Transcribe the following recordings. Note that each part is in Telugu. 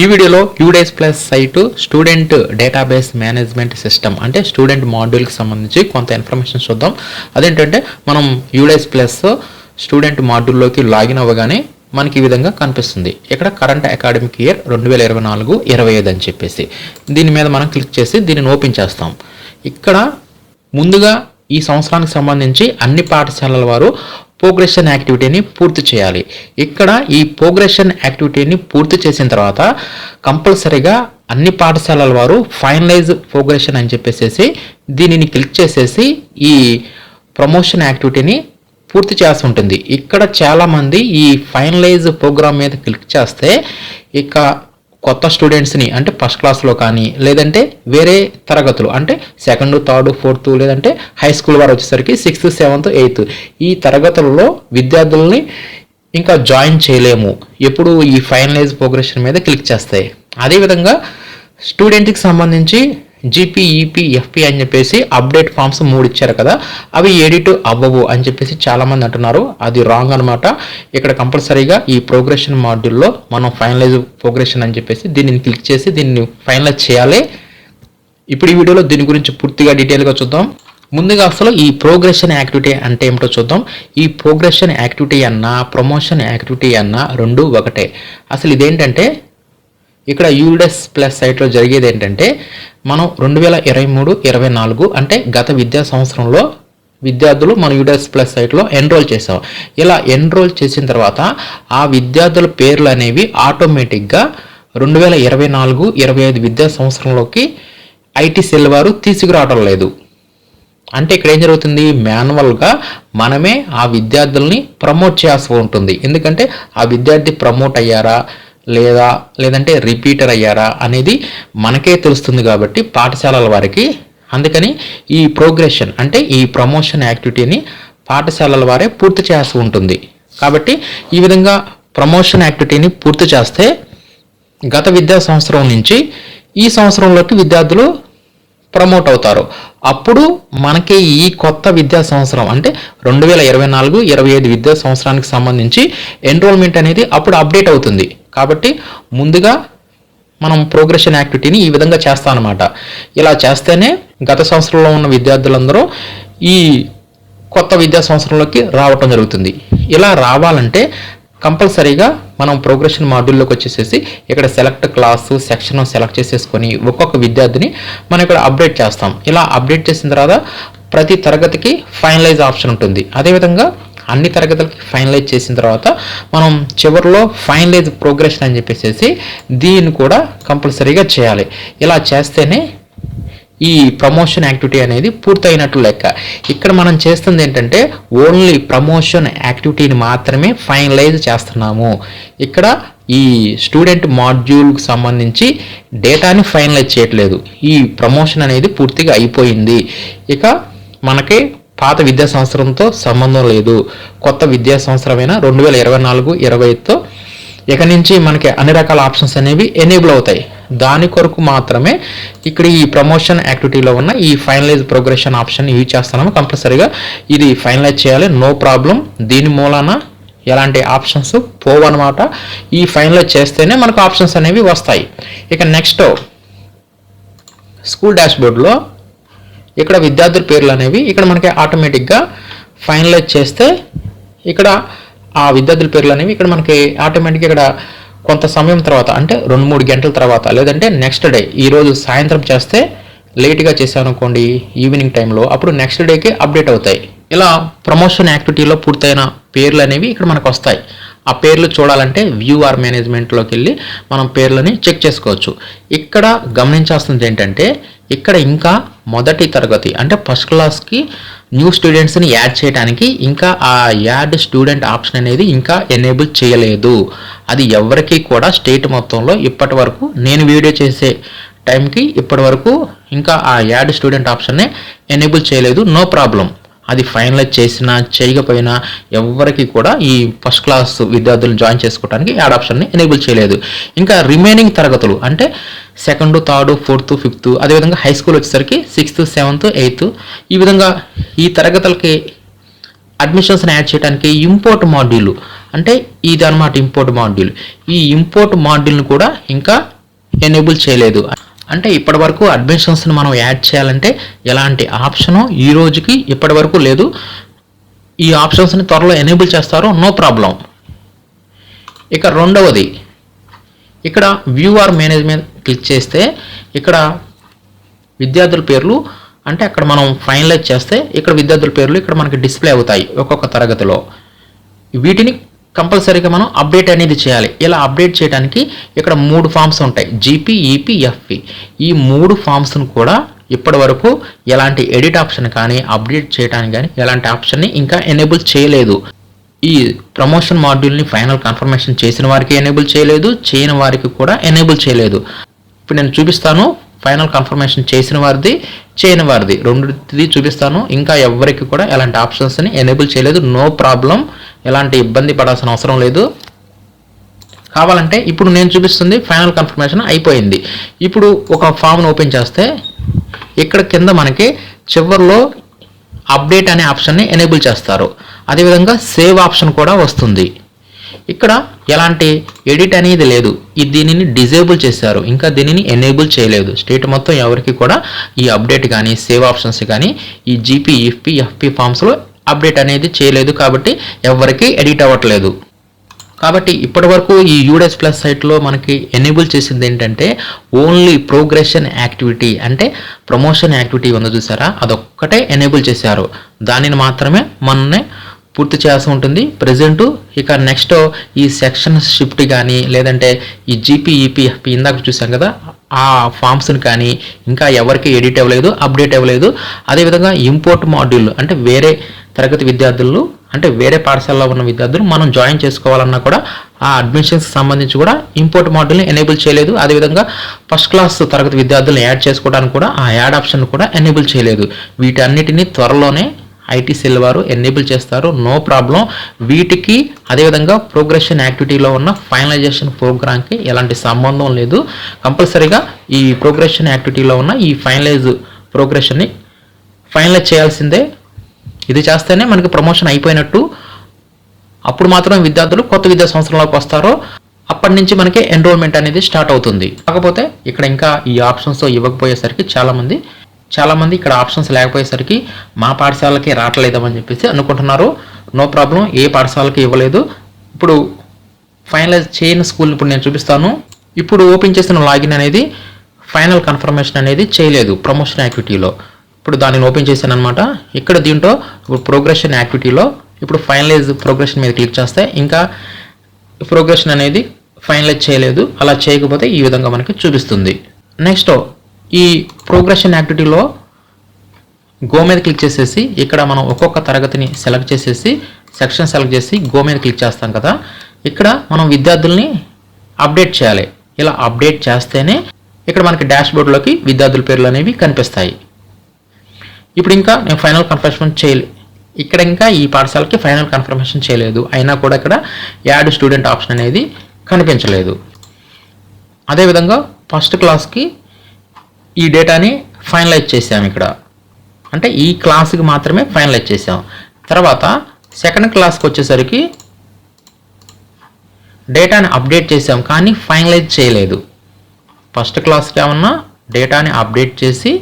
ఈ వీడియోలో UDISE plus site student database management system అంటే స్టూడెంట్ మాడ్యూల్కి సంబంధించి కొంత ఇన్ఫర్మేషన్ చూద్దాం. అదేంటంటే మనం యూడేస్ ప్లస్ స్టూడెంట్ మాడ్యూల్లోకి లాగిన్ అవ్వగానే మనకి ఈ విధంగా కనిపిస్తుంది. ఇక్కడ కరెంట్ అకాడమిక్ ఇయర్ రెండు వేల ఇరవై నాలుగు ఇరవై ఐదు అని చెప్పేసి. దీని మీద మనం క్లిక్ చేసి దీనిని ఓపెన్ చేస్తాం. ఇక్కడ ముందుగా ఈ సంవత్సరానికి సంబంధించి అన్ని పాఠశాలల వారు ప్రోగ్రెషన్ యాక్టివిటీని పూర్తి చేయాలి. ఇక్కడ ఈ ప్రోగ్రెషన్ యాక్టివిటీని పూర్తి చేసిన తర్వాత కంపల్సరీగా అన్ని పాఠశాలల వారు ఫైనలైజ్ ప్రోగ్రెషన్ అని చెప్పేసి దీనిని క్లిక్ చేసేసి ఈ ప్రమోషన్ యాక్టివిటీని పూర్తి చేయాల్సి ఉంటుంది. ఇక్కడ చాలామంది ఈ ఫైనలైజ్ ప్రోగ్రామ్ మీద క్లిక్ చేస్తే ఇక కొత్త స్టూడెంట్స్ని అంటే ఫస్ట్ క్లాస్లో కానీ లేదంటే వేరే తరగతులు అంటే సెకండ్ థర్డ్ ఫోర్త్ లేదంటే హై స్కూల్ వారు వచ్చేసరికి సిక్స్త్ సెవెంత్ ఎయిత్ ఈ తరగతులలో విద్యార్థుల్ని ఇంకా జాయిన్ చేయలేము. ఎప్పుడు ఈ ఫైనలైజ్ ప్రోగ్రెషన్ మీద క్లిక్ చేస్తాయి. అదేవిధంగా స్టూడెంట్కి సంబంధించి జీపీ ఈపీ ఎఫ్పి అని చెప్పేసి అప్డేట్ ఫామ్స్ మూడు ఇచ్చారు కదా అవి ఎడిట్ అవ్వవు అని చెప్పేసి చాలామంది అంటున్నారు. అది రాంగ్ అనమాట ఇక్కడ కంపల్సరీగా ఈ ప్రోగ్రెషన్ మాడ్యూల్లో మనం ఫైనలైజ్ ప్రోగ్రెషన్ అని చెప్పేసి దీనిని క్లిక్ చేసి దీన్ని ఫైనలైజ్ చేయాలి. ఇప్పుడు ఈ వీడియోలో దీని గురించి పూర్తిగా డీటెయిల్గా చూద్దాం. ముందుగా అసలు ఈ ప్రోగ్రెషన్ యాక్టివిటీ అంటే ఏమిటో చూద్దాం. ఈ ప్రోగ్రెషన్ యాక్టివిటీ అన్నా ప్రమోషన్ యాక్టివిటీ అన్నా రెండు ఒకటే. అసలు ఇదేంటంటే ఇక్కడ యూడెస్ ప్లస్ సైట్లో జరిగేది ఏంటంటే మనం రెండు వేల ఇరవై మూడు ఇరవై నాలుగు అంటే గత విద్యా సంవత్సరంలో విద్యార్థులు మన యూడెస్ ప్లస్ సైట్లో ఎన్రోల్ చేసాం ఇలా ఎన్రోల్ చేసిన తర్వాత ఆ విద్యార్థుల పేర్లు అనేవి ఆటోమేటిక్గా రెండు వేల ఇరవై నాలుగు ఇరవై ఐదు విద్యా సంవత్సరంలోకి ఐటీ సెల్ వారు తీసుకురావడం లేదు. అంటే ఇక్కడ ఏం జరుగుతుంది? మాన్యువల్గా మనమే ఆ విద్యార్థుల్ని ప్రమోట్ చేయాల్సి ఉంటుంది. ఎందుకంటే ఆ విద్యార్థి ప్రమోట్ అయ్యారా? లేదా లేదంటే రిపీటర్ అయ్యారా అనేది మనకే తెలుస్తుంది కాబట్టి పాఠశాలల వారికి అందుకని ఈ ప్రోగ్రెషన్ అంటే ఈ ప్రమోషన్ యాక్టివిటీని పాఠశాలల వారే పూర్తి చేయాల్సి ఉంటుంది. కాబట్టి ఈ విధంగా ప్రమోషన్ యాక్టివిటీని పూర్తి చేస్తే గత విద్యా సంవత్సరం నుంచి ఈ సంవత్సరంలోకి విద్యార్థులు ప్రమోట్ అవుతారు. అప్పుడు మనకి ఈ కొత్త విద్యా సంవత్సరం అంటే రెండు వేల ఇరవై నాలుగు ఇరవై ఐదు విద్యా సంవత్సరానికి సంబంధించి ఎన్రోల్మెంట్ అనేది అప్పుడు అప్డేట్ అవుతుంది. కాబట్టి ముందుగా మనం ప్రోగ్రెషన్ యాక్టివిటీని ఈ విధంగా చేస్తానమాట. ఇలా చేస్తేనే గత సంవత్సరంలో ఉన్న విద్యార్థులందరూ ఈ కొత్త విద్యా సంవత్సరంలోకి రావటం జరుగుతుంది. ఇలా రావాలంటే కంపల్సరీగా మనం ప్రోగ్రెషన్ మాడ్యూల్లోకి వచ్చేసేసి ఇక్కడ సెలెక్ట్ క్లాసు సెక్షన్ సెలెక్ట్ చేసేసుకొని ఒక్కొక్క విద్యార్థిని మనం ఇక్కడ అప్డేట్ చేస్తాం. ఇలా అప్డేట్ చేసిన తర్వాత ప్రతి తరగతికి ఫైనలైజ్ ఆప్షన్ ఉంటుంది. అదేవిధంగా అన్ని తరగతులకి ఫైనలైజ్ చేసిన తర్వాత మనం చివరిలో ఫైనలైజ్ ప్రోగ్రెషన్ అని చెప్పేసి దీన్ని కూడా కంపల్సరీగా చేయాలి. ఇలా చేస్తేనే ఈ ప్రమోషన్ యాక్టివిటీ అనేది పూర్తయినట్లు లెక్క. ఇక్కడ మనం చేస్తుంది ఏంటంటే ఓన్లీ ప్రమోషన్ యాక్టివిటీని మాత్రమే ఫైనలైజ్ చేస్తున్నాము. ఇక్కడ ఈ స్టూడెంట్ మాడ్యూల్కి సంబంధించి డేటాని ఫైనలైజ్ చేయట్లేదు. ఈ ప్రమోషన్ అనేది పూర్తిగా అయిపోయింది. ఇక మనకి పాత విద్యా సంవత్సరంతో సంబంధం లేదు. కొత్త విద్యా సంవత్సరమైన రెండు వేల ఇరవై నాలుగు ఇరవై ఐదుతో ఇక నుంచి మనకి అన్ని రకాల ఆప్షన్స్ అనేవి ఎనేబుల్ అవుతాయి. దాని కొరకు మాత్రమే ఇక్కడ ఈ ప్రమోషన్ యాక్టివిటీలో ఉన్న ఈ ఫైనలైజ్ ప్రోగ్రెషన్ ఆప్షన్ యూజ్ చేస్తున్నాము కంపల్సరీగా. ఇది ఫైనలైజ్ చేయాలి నో ప్రాబ్లం. దీని మూలాన ఎలాంటి ఆప్షన్స్ పోవన్నమాట. ఈ ఫైనలైజ్ చేస్తేనే మనకు ఆప్షన్స్ అనేవి వస్తాయి. ఇక నెక్స్ట్ స్కూల్ డాష్బోర్డ్లో ఇక్కడ విద్యార్థుల పేర్లు అనేవి ఇక్కడ మనకి ఆటోమేటిక్గా ఫైనలైజ్ చేస్తే ఇక్కడ ఆ విద్యార్థుల పేర్లు అనేవి ఇక్కడ మనకి ఆటోమేటిక్గా ఇక్కడ కొంత సమయం తర్వాత అంటే రెండు మూడు గంటల తర్వాత లేదంటే నెక్స్ట్ డే ఈరోజు సాయంత్రం చేస్తే లేట్గా చేశానుకోండి ఈవినింగ్ టైంలో అప్పుడు నెక్స్ట్ డేకి అప్డేట్ అవుతాయి. ఇలా ప్రమోషన్ యాక్టివిటీలో పూర్తయిన పేర్లు అనేవి ఇక్కడ మనకు వస్తాయి. ఆ పేర్లు చూడాలంటే వ్యూ ఆర్ మేనేజ్మెంట్లోకి వెళ్ళి మనం పేర్లని చెక్ చేసుకోవచ్చు. ఇక్కడ గమనించాల్సింది ఏంటంటే ఇక్కడ ఇంకా మొదటి తరగతి అంటే ఫస్ట్ క్లాస్కి న్యూ స్టూడెంట్స్ని యాడ్ చేయడానికి ఇంకా ఆ యాడ్ స్టూడెంట్ ఆప్షన్ అనేది ఇంకా ఎనేబుల్ చేయలేదు. అది ఎవరికి కూడా స్టేట్ మొత్తంలో ఇప్పటి వరకు నేను వీడియో చేసే టైంకి ఇప్పటి వరకు ఇంకా ఆ యాడ్ స్టూడెంట్ ఆప్షన్నే ఎనేబుల్ చేయలేదు. నో ప్రాబ్లం అది ఫైనలైజ్ చేసినా చేయకపోయినా ఎవరికి కూడా ఈ ఫస్ట్ క్లాస్ విద్యార్థులను జాయిన్ చేసుకోవడానికి యాడ్ ఆప్షన్ని ఎనేబుల్ చేయలేదు. ఇంకా రిమైనింగ్ తరగతులు అంటే సెకండ్ థర్డ్ ఫోర్త్ ఫిఫ్త్ అదేవిధంగా హై స్కూల్ వచ్చేసరికి సిక్స్త్ సెవెంత్ ఎయిత్ ఈ విధంగా ఈ తరగతులకి అడ్మిషన్స్ని యాడ్ చేయడానికి ఇంపోర్ట్ మాడ్యూల్ అంటే ఇది అనమాట ఇంపోర్ట్ మాడ్యూల్ ఈ ఇంపోర్ట్ మాడ్యూల్ని కూడా ఇంకా ఎనేబుల్ చేయలేదు. అంటే ఇప్పటి వరకు అడ్మిషన్స్ని మనం యాడ్ చేయాలంటే ఎలాంటి ఆప్షను ఈ రోజుకి ఇప్పటి వరకు లేదు. ఈ ఆప్షన్స్ని త్వరలో ఎనేబుల్ చేస్తారు నో ప్రాబ్లం. ఇక రెండవది ఇక్కడ వ్యూ ఆర్ మేనేజ్మెంట్ క్లిక్ చేస్తే ఇక్కడ విద్యార్థుల పేర్లు అంటే అక్కడ మనం ఫైనలైజ్ చేస్తే ఇక్కడ విద్యార్థుల పేర్లు ఇక్కడ మనకి డిస్ప్లే అవుతాయి ఒక్కొక్క తరగతిలో. వీటిని కంపల్సరీగా మనం అప్డేట్ అనేది చేయాలి. ఇలా అప్డేట్ చేయడానికి ఇక్కడ మూడు ఫామ్స్ ఉంటాయి. జీపీ ఈపీ ఎఫ్పి ఈ మూడు ఫామ్స్ను కూడా ఇప్పటి వరకు ఎలాంటి ఎడిట్ ఆప్షన్ కానీ అప్డేట్ చేయడానికి కానీ ఎలాంటి ఆప్షన్ని ఇంకా ఎనేబుల్ చేయలేదు. ఈ ప్రమోషన్ మాడ్యూల్ని ఫైనల్ కన్ఫర్మేషన్ చేసిన వారికి ఎనేబుల్ చేయలేదు చేయని వారికి కూడా ఎనేబుల్ చేయలేదు. ఇప్పుడు నేను చూపిస్తాను ఫైనల్ కన్ఫర్మేషన్ చేసిన వారిది చేయని వారిది. రెండుది చూపిస్తాను. ఇంకా ఎవరికి కూడా ఎలాంటి ఆప్షన్స్ని ఎనేబుల్ చేయలేదు. No problem. ఎలాంటి ఇబ్బంది పడాల్సిన అవసరం లేదు. కావాలంటే ఇప్పుడు నేను చూపిస్తుంది ఫైనల్ కన్ఫర్మేషన్ అయిపోయింది. ఇప్పుడు ఒక ఫామ్ను ఓపెన్ చేస్తే ఇక్కడ కింద మనకి చివరిలో అప్డేట్ అనే ఆప్షన్ని ఎనేబుల్ చేస్తారు. అదేవిధంగా సేవ్ ఆప్షన్ కూడా వస్తుంది. ఇక్కడ ఎలాంటి ఎడిట్ అనేది లేదు. ఇది దీనిని డిజేబుల్ చేశారు. ఇంకా దీనిని ఎనేబుల్ చేయలేదు. స్టేట్ మొత్తం ఎవరికి కూడా ఈ అప్డేట్ కానీ సేవ్ ఆప్షన్స్ కానీ ఈ జీపీ ఇఫ్పి ఎఫ్పి ఫామ్స్లో అప్డేట్ అనేది చేయలేదు కాబట్టి ఎవరికి ఎడిట్ అవ్వట్లేదు. కాబట్టి ఇప్పటి వరకు ఈ యూడెస్ ప్లస్ సైట్లో మనకి ఎనేబుల్ చేసింది ఏంటంటే ఓన్లీ ప్రోగ్రెషన్ యాక్టివిటీ అంటే ప్రమోషన్ యాక్టివిటీ ఉంది చూసారా? అదొక్కటే ఎనేబుల్ చేశారు. దానిని మాత్రమే మననే పూర్తి చేయాల్సి ఉంటుంది. ప్రజెంట్ ఇక నెక్స్ట్ ఈ సెక్షన్ షిఫ్ట్ కానీ లేదంటే ఈ జీపీ ఈపీఎఫ్పి ఇందాక చూసాం కదా ఆ ఫామ్స్ని కానీ ఇంకా ఎవరికి ఎడిట్ అవ్వలేదు అప్డేట్ అవ్వలేదు. అదేవిధంగా ఇంపోర్ట్ మాడ్యూల్ అంటే వేరే తరగతి విద్యార్థులు అంటే వేరే పాఠశాలలో ఉన్న విద్యార్థులు మనం జాయిన్ చేసుకోవాలన్నా కూడా ఆ అడ్మిషన్స్ సంబంధించి కూడా ఇంపోర్ట్ మాడ్యూల్ని ఎనేబుల్ చేయలేదు. అదేవిధంగా ఫస్ట్ క్లాస్ తరగతి విద్యార్థులను యాడ్ చేసుకోవడానికి కూడా ఆ యాడ్ ఆప్షన్ కూడా ఎనేబుల్ చేయలేదు. వీటన్నిటిని త్వరలోనే ఐటీ సెల్ వారు ఎనేబుల్ చేస్తారు. No problem. వీటికి అదేవిధంగా ప్రోగ్రెషన్ యాక్టివిటీలో ఉన్న ఫైనలైజేషన్ ప్రోగ్రామ్కి ఎలాంటి సంబంధం లేదు. కంపల్సరీగా ఈ ప్రోగ్రెషన్ యాక్టివిటీలో ఉన్న ఈ ఫైనలైజ్ ప్రోగ్రెషన్ని ఫైనలైజ్ చేయాల్సిందే. ఇది చేస్తేనే మనకి ప్రమోషన్ అయిపోయినట్టు. అప్పుడు మాత్రం విద్యార్థులు కొత్త విద్యా సంవత్సరంలోకి వస్తారో అప్పటి నుంచి మనకి ఎన్రోల్మెంట్ అనేది స్టార్ట్ అవుతుంది. కాకపోతే ఇక్కడ ఇంకా ఈ ఆప్షన్స్ ఇవ్వకపోయేసరికి చాలామంది చాలామంది ఇక్కడ ఆప్షన్స్ లేకపోయేసరికి మా పాఠశాలకి రావట్లేదని చెప్పేసి అనుకుంటున్నారు. నో ప్రాబ్లం ఏ పాఠశాలకి ఇవ్వలేదు. ఇప్పుడు ఫైనలైజ్ చేయని స్కూల్ ఇప్పుడు నేను చూపిస్తాను. ఇప్పుడు ఓపెన్ చేసిన లాగిన్ అనేది ఫైనల్ కన్ఫర్మేషన్ అనేది చేయలేదు ప్రమోషన్ యాక్టివిటీలో. ఇప్పుడు దానిని ఓపెన్ చేశాను అనమాట ఇక్కడ దీంట్లో ఇప్పుడు ప్రోగ్రెషన్ యాక్టివిటీలో ఇప్పుడు ఫైనలైజ్ ప్రోగ్రెషన్ మీద క్లిక్ చేస్తే ఇంకా ప్రోగ్రెషన్ అనేది ఫైనలైజ్ చేయలేదు. అలా చేయకపోతే ఈ విధంగా మనకి చూపిస్తుంది. నెక్స్ట్ ఈ ప్రోగ్రెషన్ యాక్టివిటీలో గో మీద క్లిక్ చేసేసి ఇక్కడ మనం ఒక్కొక్క తరగతిని సెలెక్ట్ చేసేసి సెక్షన్ సెలెక్ట్ చేసి గో మీద క్లిక్ చేస్తాం కదా. ఇక్కడ మనం విద్యార్థుల్ని అప్డేట్ చేయాలి. ఇలా అప్డేట్ చేస్తేనే ఇక్కడ మనకి డాష్ బోర్డ్లోకి విద్యార్థుల పేర్లు అనేవి కనిపిస్తాయి. ఇప్పుడు ఇంకా నేను ఫైనల్ కన్ఫర్మేషన్ చేయలే. ఇక్కడ ఇంకా ఈ పాఠశాలకి ఫైనల్ కన్ఫర్మేషన్ చేయలేదు. అయినా కూడా ఇక్కడ యాడ్ స్టూడెంట్ ఆప్షన్ అనేది కనిపించలేదు. అదేవిధంగా ఫస్ట్ క్లాస్కి ఈ డేటాని ఫైనలైజ్ చేసాం ఇక్కడ. అంటే ఈ క్లాస్కి మాత్రమే ఫైనలైజ్ చేసాం తర్వాత సెకండ్ క్లాస్కి వచ్చేసరికి డేటాని అప్డేట్ చేసాం కానీ ఫైనలైజ్ చేయలేదు. ఫస్ట్ క్లాస్కి ఏమన్నా డేటాని అప్డేట్ చేసి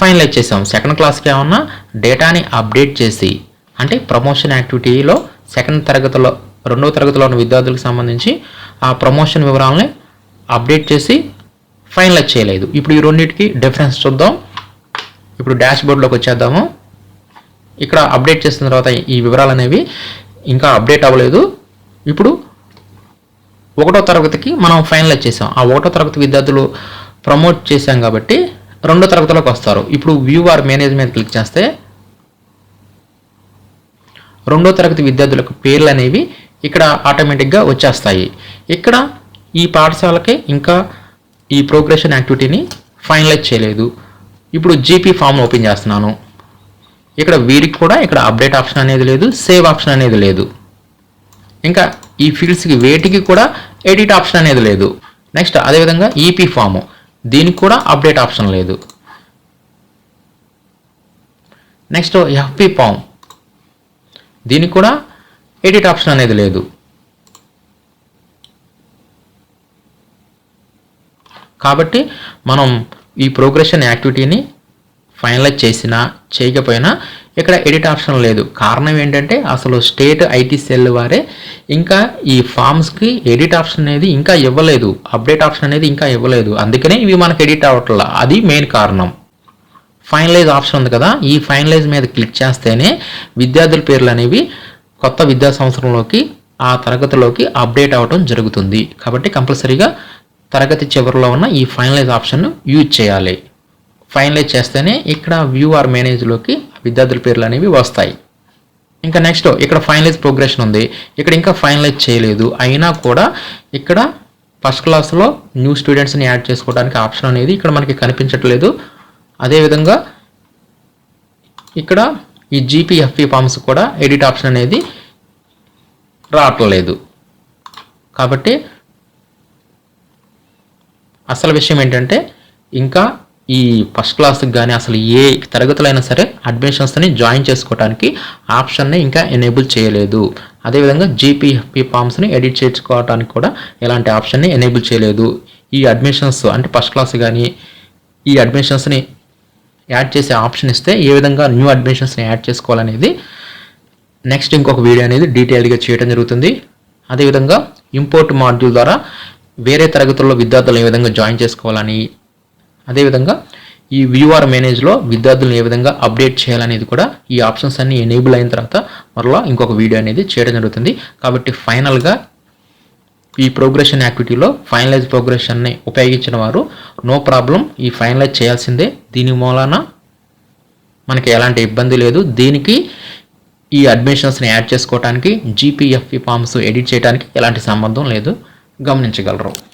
ఫైనలైజ్ చేసాం సెకండ్ క్లాస్కి ఏమన్నా డేటాని అప్డేట్ చేసి అంటే ప్రమోషన్ యాక్టివిటీలో సెకండ్ తరగతిలో రెండవ తరగతిలో ఉన్న విద్యార్థులకు సంబంధించి ఆ ప్రమోషన్ వివరాలని అప్డేట్ చేసి ఫైనలైజ్ చేయలేదు. ఇప్పుడు ఈ రెండింటికి డిఫరెన్స్ చూద్దాం. ఇప్పుడు డాష్ బోర్డ్లోకి వచ్చేద్దాము. ఇక్కడ అప్డేట్ చేసిన తర్వాత ఈ వివరాలు అనేవి ఇంకా అప్డేట్ అవ్వలేదు. ఇప్పుడు ఒకటో తరగతికి మనం ఫైనలైజ్ చేసాం. ఆ ఒకటో తరగతి విద్యార్థులు ప్రమోట్ చేశాం కాబట్టి రెండో తరగతిలోకి వస్తారు. ఇప్పుడు వ్యూ ఆర్ మేనేజ్మెంట్ క్లిక్ చేస్తే రెండో తరగతి విద్యార్థులకు పేర్లు అనేవి ఇక్కడ ఆటోమేటిక్గా వచ్చేస్తాయి. ఇక్కడ ఈ పాఠశాలకి ఇంకా ఈ ప్రోగ్రెషన్ యాక్టివిటీని ఫైనలైజ్ చేయలేదు. ఇప్పుడు జీపీ ఫామ్ ఓపెన్ చేస్తున్నాను. ఇక్కడ వీరికి కూడా ఇక్కడ అప్డేట్ ఆప్షన్ అనేది లేదు సేవ్ ఆప్షన్ అనేది లేదు. ఇంకా ఈ ఫీల్డ్స్కి వేటికి కూడా ఎడిట్ ఆప్షన్ అనేది లేదు. నెక్స్ట్ అదేవిధంగా ఈపీ ఫాము. దీనికి కూడా అప్డేట్ ఆప్షన్ లేదు. Next FP form. దీనికి కూడా ఎడిట్ ఆప్షన్ అనేది లేదు. కాబట్టి మనం ఈ ప్రోగ్రెషన్ యాక్టివిటీని ఫైనలైజ్ చేసినా చేయకపోయినా ఇక్కడ ఎడిట్ ఆప్షన్ లేదు. కారణం ఏంటంటే అసలు స్టేట్ ఐటీ సెల్ వారే ఇంకా ఈ ఫామ్స్కి ఎడిట్ ఆప్షన్ అనేది ఇంకా ఇవ్వలేదు. అప్డేట్ ఆప్షన్ అనేది ఇంకా ఇవ్వలేదు. అందుకనే ఇవి మనకు ఎడిట్ అవ్వట్లా. అది మెయిన్ కారణం. ఫైనలైజ్ ఆప్షన్ ఉంది కదా. ఈ ఫైనలైజ్ మీద క్లిక్ చేస్తేనే విద్యార్థుల పేర్లు అనేవి కొత్త విద్యా సంవత్సరంలోకి ఆ తరగతిలోకి అప్డేట్ అవ్వడం జరుగుతుంది. కాబట్టి కంపల్సరీగా తరగతి చివరిలో ఉన్న ఈ ఫైనలైజ్ ఆప్షన్ను యూజ్ చేయాలి. ఫైనలైజ్ చేస్తేనే ఇక్కడ వ్యూ ఆర్ మేనేజ్లోకి విద్యార్థుల పేర్లు అనేవి వస్తాయి. ఇంకా నెక్స్ట్ ఇక్కడ ఫైనలైజ్ ప్రోగ్రెషన్ ఉంది. ఇక్కడ ఇంకా ఫైనలైజ్ చేయలేదు. అయినా కూడా ఇక్కడ ఫస్ట్ క్లాస్లో న్యూ స్టూడెంట్స్ని యాడ్ చేసుకోవడానికి ఆప్షన్ అనేది ఇక్కడ మనకి కనిపించట్లేదు. అదేవిధంగా ఇక్కడ ఈ జీపీఎఫ్ఈ ఫామ్స్ కూడా ఎడిట్ ఆప్షన్ అనేది రావట్లేదు. కాబట్టి అసలు విషయం ఏంటంటే ఇంకా ఈ ఫస్ట్ క్లాస్కి కానీ అసలు ఏ తరగతులైనా సరే అడ్మిషన్స్ని జాయిన్ చేసుకోవడానికి ఆప్షన్ని ఇంకా ఎనేబుల్ చేయలేదు. అదేవిధంగా జీపీఎఫ్పి ఫామ్స్ని ఎడిట్ చేసుకోవడానికి కూడా ఎలాంటి ఆప్షన్ని ఎనేబుల్ చేయలేదు. ఈ అడ్మిషన్స్ అంటే ఫస్ట్ క్లాస్ కానీ ఈ అడ్మిషన్స్ని యాడ్ చేసే ఆప్షన్ ఇస్తే ఏ విధంగా న్యూ అడ్మిషన్స్ని యాడ్ చేసుకోవాలనేది నెక్స్ట్ ఇంకొక వీడియో అనేది డీటెయిల్గా చేయడం జరుగుతుంది. అదేవిధంగా ఇంపోర్ట్ మాడ్యూల్ ద్వారా వేరే తరగతుల్లో విద్యార్థులను ఏ విధంగా జాయిన్ చేసుకోవాలని అదేవిధంగా ఈ వ్యూఆర్ మేనేజ్లో విద్యార్థులను ఏ విధంగా అప్డేట్ చేయాలనేది కూడా ఈ ఆప్షన్స్ అన్ని ఎనేబుల్ అయిన తర్వాత మరలా ఇంకొక వీడియో అనేది చేయడం జరుగుతుంది. కాబట్టి ఫైనల్గా ఈ ప్రోగ్రెషన్ యాక్టివిటీలో ఫైనలైజ్ ప్రోగ్రెషన్ని ఉపయోగించిన వారు నో ప్రాబ్లం ఈ ఫైనలైజ్ చేయాల్సిందే. దీని మూలాన మనకి ఎలాంటి ఇబ్బంది లేదు. దీనికి ఈ అడ్మిషన్స్ని యాడ్ చేసుకోవడానికి జీపీఎఫ్ఈ ఫామ్స్ ఎడిట్ చేయడానికి ఎలాంటి సంబంధం లేదు. గమనించగలరు.